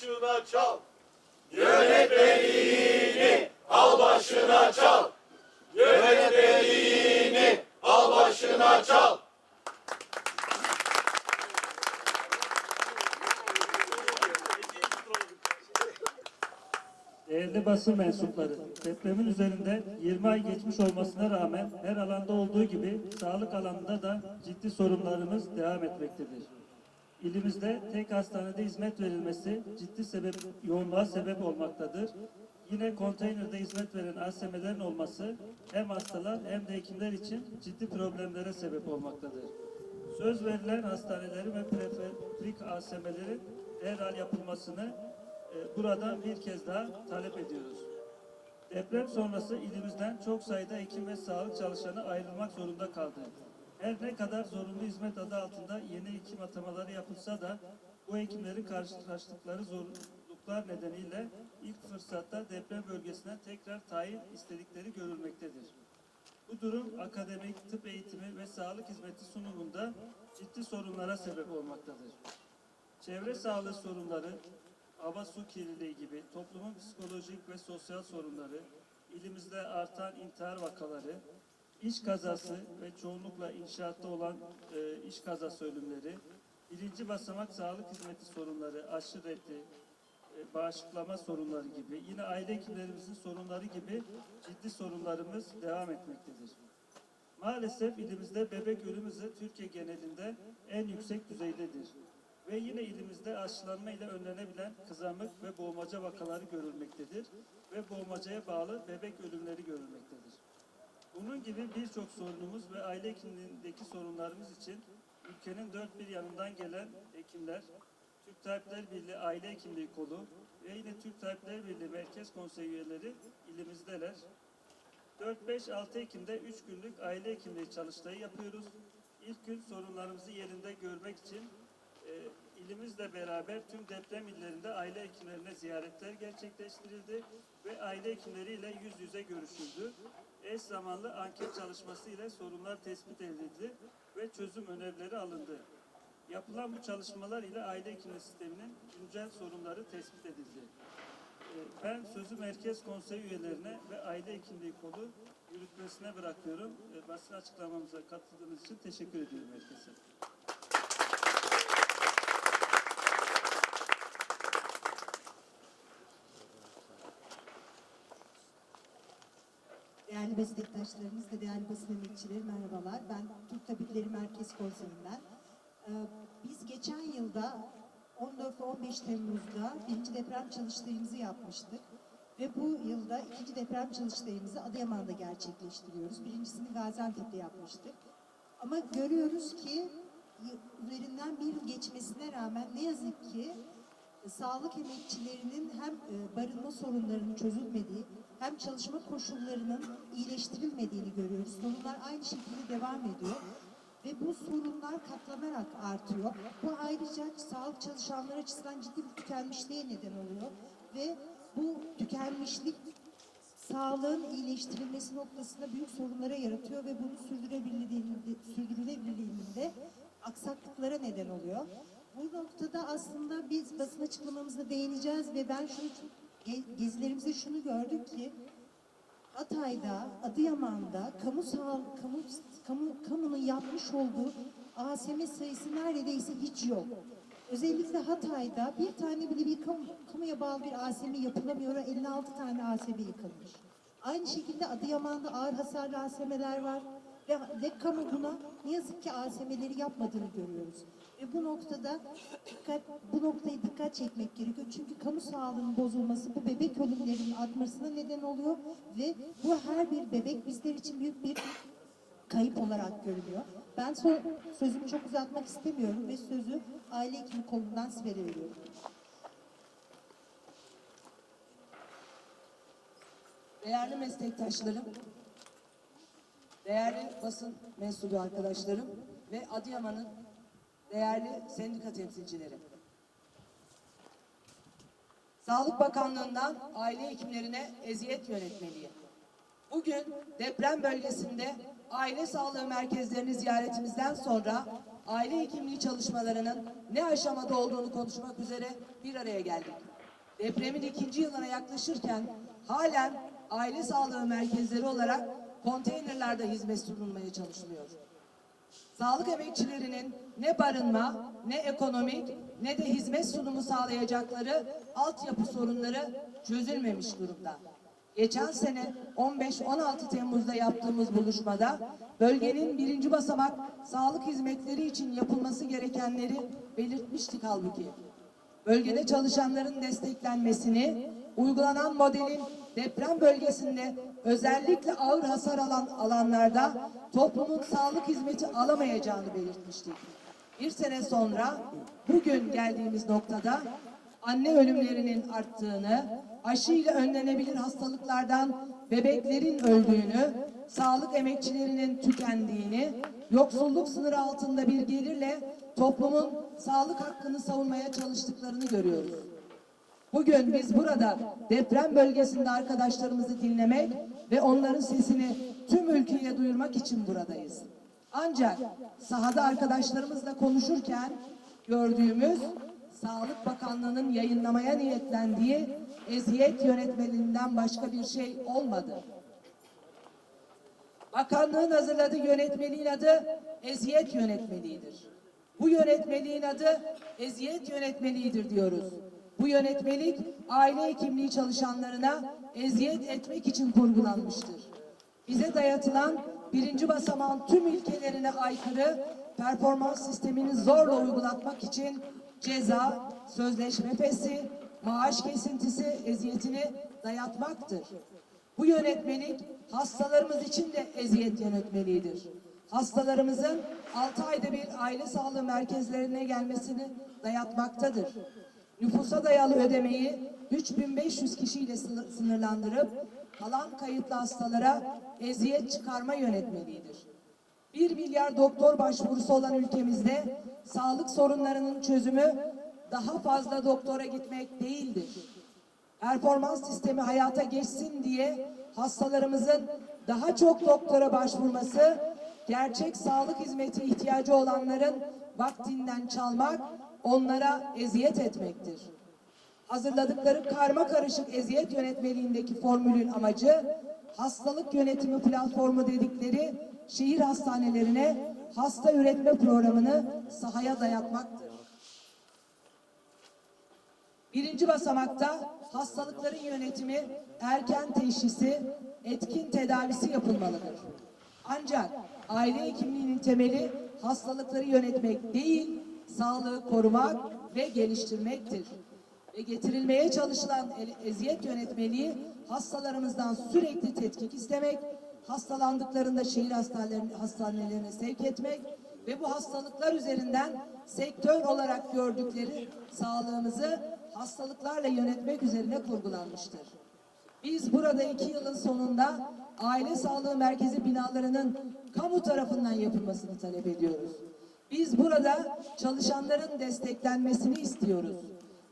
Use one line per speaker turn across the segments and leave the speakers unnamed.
başına çal. Yönetmeliğini al başına çal. Yönetmeliğini al başına çal.
Değerli basın mensupları, depremin üzerinde 20 ay geçmiş olmasına rağmen her alanda olduğu gibi sağlık alanında da ciddi sorunlarımız devam etmektedir. İlimizde tek hastanede hizmet verilmesi ciddi sebep, yoğunluğa sebep olmaktadır. Yine konteynerde hizmet veren ASM'lerin olması hem hastalar hem de hekimler için ciddi problemlere sebep olmaktadır. Söz verilen hastanelerin ve prefabrik ASM'lerin derhal yapılmasını e, burada bir kez daha talep ediyoruz. Deprem sonrası ilimizden çok sayıda hekim ve sağlık çalışanı ayrılmak zorunda kaldı. Her ne kadar zorunlu hizmet adı altında yeni hekim atamaları yapılsa da bu hekimlerin karşılaştıkları zorluklar nedeniyle ilk fırsatta deprem bölgesine tekrar tayin istedikleri görülmektedir. Bu durum akademik, tıp eğitimi ve sağlık hizmeti sunumunda ciddi sorunlara sebep olmaktadır. Çevre sağlığı sorunları, hava su kirliliği gibi toplumun psikolojik ve sosyal sorunları, ilimizde artan intihar vakaları, iş kazası ve çoğunlukla inşaatta olan e, iş kazası ölümleri, birinci basamak sağlık hizmeti sorunları, aşı reddi, e, bağışıklama sorunları gibi, yine aile hekimlerimizin sorunları gibi ciddi sorunlarımız devam etmektedir. Maalesef ilimizde bebek ölüm hızı Türkiye genelinde en yüksek düzeydedir. Ve yine ilimizde aşılanma ile önlenebilen kızamık ve boğmaca vakaları görülmektedir ve boğmacaya bağlı bebek ölümleri görülmektedir. Bunun gibi birçok sorunumuz ve aile hekimliğindeki sorunlarımız için ülkenin dört bir yanından gelen hekimler, Türk Tabipler Birliği Aile Hekimliği Kolu ve yine Türk Tabipler Birliği Merkez Konsey üyeleri ilimizdeler. 4-5-6 Ekim'de 3 günlük aile hekimliği çalıştayı yapıyoruz. İlk gün sorunlarımızı yerinde görmek için e, ilimizle beraber tüm deprem illerinde aile hekimlerine ziyaretler gerçekleştirildi ve aile hekimleriyle yüz yüze görüşüldü. Eş zamanlı anket çalışması ile sorunlar tespit edildi ve çözüm önerileri alındı. Yapılan bu çalışmalar ile aile hekimliği sisteminin güncel sorunları tespit edildi. Ee, Ben sözü Merkez Konsey üyelerine ve aile hekimliği kolu yürütmesine bırakıyorum. Ee, Basın açıklamamıza katıldığınız için teşekkür ediyorum herkese.
Değerli meslektaşlarımız ve değerli basın emekçileri merhabalar. Ben Türk Tabipleri Merkez Konseyi'nden. Ee, Biz geçen yılda 14 ve 15 Temmuz'da birinci deprem çalıştayımızı yapmıştık. Ve bu yılda ikinci deprem çalıştayımızı Adıyaman'da gerçekleştiriyoruz. Birincisini Gaziantep'te yapmıştık. Ama görüyoruz ki üzerinden bir yıl geçmesine rağmen ne yazık ki sağlık emekçilerinin hem e, barınma sorunlarının çözülmediği hem çalışma koşullarının iyileştirilmediğini görüyoruz. Sorunlar aynı şekilde devam ediyor ve bu sorunlar katlanarak artıyor. Bu ayrıca sağlık çalışanları açısından ciddi bir tükenmişliğe neden oluyor ve bu tükenmişlik sağlığın iyileştirilmesi noktasında büyük sorunlara yaratıyor ve bunu sürdürebildiğinde, sürdürülebildiğinde aksaklıklara neden oluyor. Bu noktada aslında biz basın açıklamamızda değineceğiz ve ben şunu ge- gezilerimizde şunu gördük ki Hatay'da, Adıyaman'da kamu sağ, kamu, kamu, kamunun yapmış olduğu ASM sayısı neredeyse hiç yok. Özellikle Hatay'da bir tane bile bir kamu, kamuya bağlı bir ASM yapılamıyor ve 56 tane ASM yıkılmış. Aynı şekilde Adıyaman'da ağır hasarlı ASM'ler var ve, ve kamu buna ne yazık ki ASM'leri yapmadığını görüyoruz. Ve bu noktada dikkat, bu noktayı dikkat çekmek gerekiyor. Çünkü kamu sağlığının bozulması bu bebek ölümlerinin artmasına neden oluyor ve bu her bir bebek bizler için büyük bir kayıp olarak görülüyor. Ben so- sözümü çok uzatmak istemiyorum ve sözü aile hekimi kolundan Sibel'e veriyorum.
Değerli meslektaşlarım, değerli basın mensubu arkadaşlarım ve Adıyaman'ın değerli sendika temsilcileri. Sağlık Bakanlığı'ndan aile hekimlerine eziyet yönetmeliği. Bugün deprem bölgesinde aile sağlığı merkezlerini ziyaretimizden sonra aile hekimliği çalışmalarının ne aşamada olduğunu konuşmak üzere bir araya geldik. Depremin ikinci yılına yaklaşırken halen aile sağlığı merkezleri olarak konteynerlerde hizmet sunulmaya çalışılıyor. Sağlık emekçilerinin ne barınma, ne ekonomik, ne de hizmet sunumu sağlayacakları altyapı sorunları çözülmemiş durumda. Geçen sene 15-16 Temmuz'da yaptığımız buluşmada bölgenin birinci basamak sağlık hizmetleri için yapılması gerekenleri belirtmiştik halbuki. Bölgede çalışanların desteklenmesini, uygulanan modelin deprem bölgesinde özellikle ağır hasar alan alanlarda toplumun sağlık hizmeti alamayacağını belirtmiştik. Bir sene sonra bugün geldiğimiz noktada anne ölümlerinin arttığını, aşıyla önlenebilir hastalıklardan bebeklerin öldüğünü, sağlık emekçilerinin tükendiğini, yoksulluk sınırı altında bir gelirle toplumun sağlık hakkını savunmaya çalıştıklarını görüyoruz. Bugün biz burada deprem bölgesinde arkadaşlarımızı dinlemek ve onların sesini tüm ülkeye duyurmak için buradayız. Ancak sahada arkadaşlarımızla konuşurken gördüğümüz Sağlık Bakanlığı'nın yayınlamaya niyetlendiği eziyet yönetmeliğinden başka bir şey olmadı. Bakanlığın hazırladığı yönetmeliğin adı eziyet yönetmeliğidir. Bu yönetmeliğin adı eziyet yönetmeliğidir diyoruz. Bu yönetmelik aile hekimliği çalışanlarına eziyet etmek için kurgulanmıştır. Bize dayatılan birinci basamağın tüm ilkelerine aykırı performans sistemini zorla uygulatmak için ceza, sözleşme fesi, maaş kesintisi eziyetini dayatmaktır. Bu yönetmelik hastalarımız için de eziyet yönetmeliğidir. Hastalarımızın 6 ayda bir aile sağlığı merkezlerine gelmesini dayatmaktadır. Nüfusa dayalı ödemeyi 3500 kişiyle sınır- sınırlandırıp kalan kayıtlı hastalara eziyet çıkarma yönetmeliğidir. 1 milyar doktor başvurusu olan ülkemizde sağlık sorunlarının çözümü daha fazla doktora gitmek değildir performans sistemi hayata geçsin diye hastalarımızın daha çok doktora başvurması, gerçek sağlık hizmeti ihtiyacı olanların vaktinden çalmak, onlara eziyet etmektir. Hazırladıkları karma karışık eziyet yönetmeliğindeki formülün amacı, hastalık yönetimi platformu dedikleri şehir hastanelerine hasta üretme programını sahaya dayatmaktır. Birinci basamakta hastalıkların yönetimi, erken teşhisi, etkin tedavisi yapılmalıdır. Ancak aile hekimliğinin temeli hastalıkları yönetmek değil, sağlığı korumak ve geliştirmektir. Ve getirilmeye çalışılan eziyet yönetmeliği hastalarımızdan sürekli tetkik istemek, hastalandıklarında şehir hastanelerine sevk etmek ve bu hastalıklar üzerinden sektör olarak gördükleri sağlığımızı hastalıklarla yönetmek üzerine kurgulanmıştır. Biz burada iki yılın sonunda aile sağlığı merkezi binalarının kamu tarafından yapılmasını talep ediyoruz. Biz burada çalışanların desteklenmesini istiyoruz.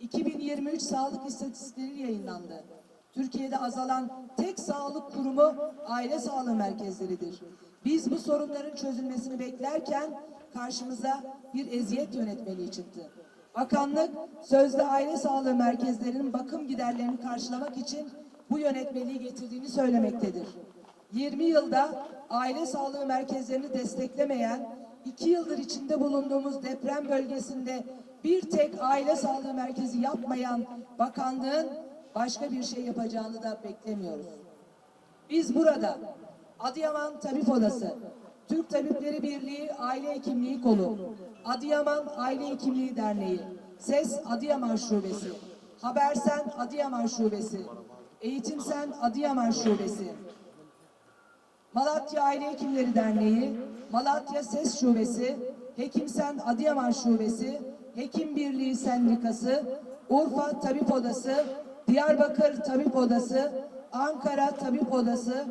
2023 sağlık istatistikleri yayınlandı. Türkiye'de azalan tek sağlık kurumu aile sağlığı merkezleridir. Biz bu sorunların çözülmesini beklerken karşımıza bir eziyet yönetmeliği çıktı. Bakanlık sözde aile sağlığı merkezlerinin bakım giderlerini karşılamak için bu yönetmeliği getirdiğini söylemektedir. 20 yılda aile sağlığı merkezlerini desteklemeyen, 2 yıldır içinde bulunduğumuz deprem bölgesinde bir tek aile sağlığı merkezi yapmayan bakanlığın başka bir şey yapacağını da beklemiyoruz. Biz burada Adıyaman Tabip Odası, Türk Tabipleri Birliği Aile Hekimliği Kolu, Adıyaman Aile Hekimliği Derneği, SES Adıyaman Şubesi, Habersen Adıyaman Şubesi, Eğitimsen Adıyaman Şubesi, Malatya Aile Hekimleri Derneği, Malatya SES Şubesi, Hekimsen Adıyaman Şubesi, Hekim Birliği Sendikası, Urfa Tabip Odası, Diyarbakır Tabip Odası, Ankara Tabip Odası,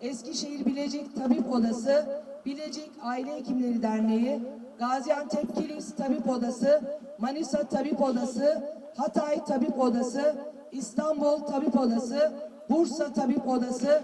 Eskişehir Bilecik Tabip Odası, Bilecik Aile Hekimleri Derneği, Gaziantep Kilis Tabip Odası, Manisa Tabip Odası, Hatay Tabip Odası, İstanbul Tabip Odası, Bursa Tabip Odası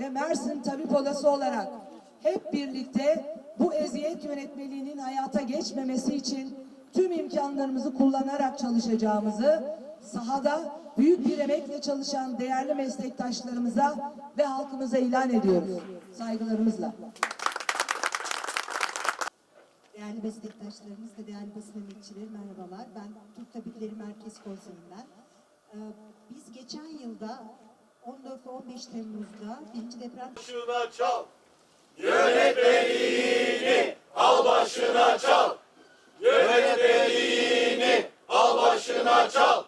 ve Mersin Tabip Odası olarak hep birlikte bu eziyet yönetmeliğinin hayata geçmemesi için tüm imkanlarımızı kullanarak çalışacağımızı sahada büyük bir emekle çalışan değerli meslektaşlarımıza ve halkımıza ilan ediyoruz. Saygılarımızla.
Değerli meslektaşlarımız ve değerli basın emekçileri merhabalar. Ben Türk Tabipleri Merkez Konseyi'nden. Ee, Biz geçen yılda 14 ve 15 Temmuz'da birinci deprem
Başına çal. Yönetmeliğini al başına çal. Yönetmeliğini al başına çal.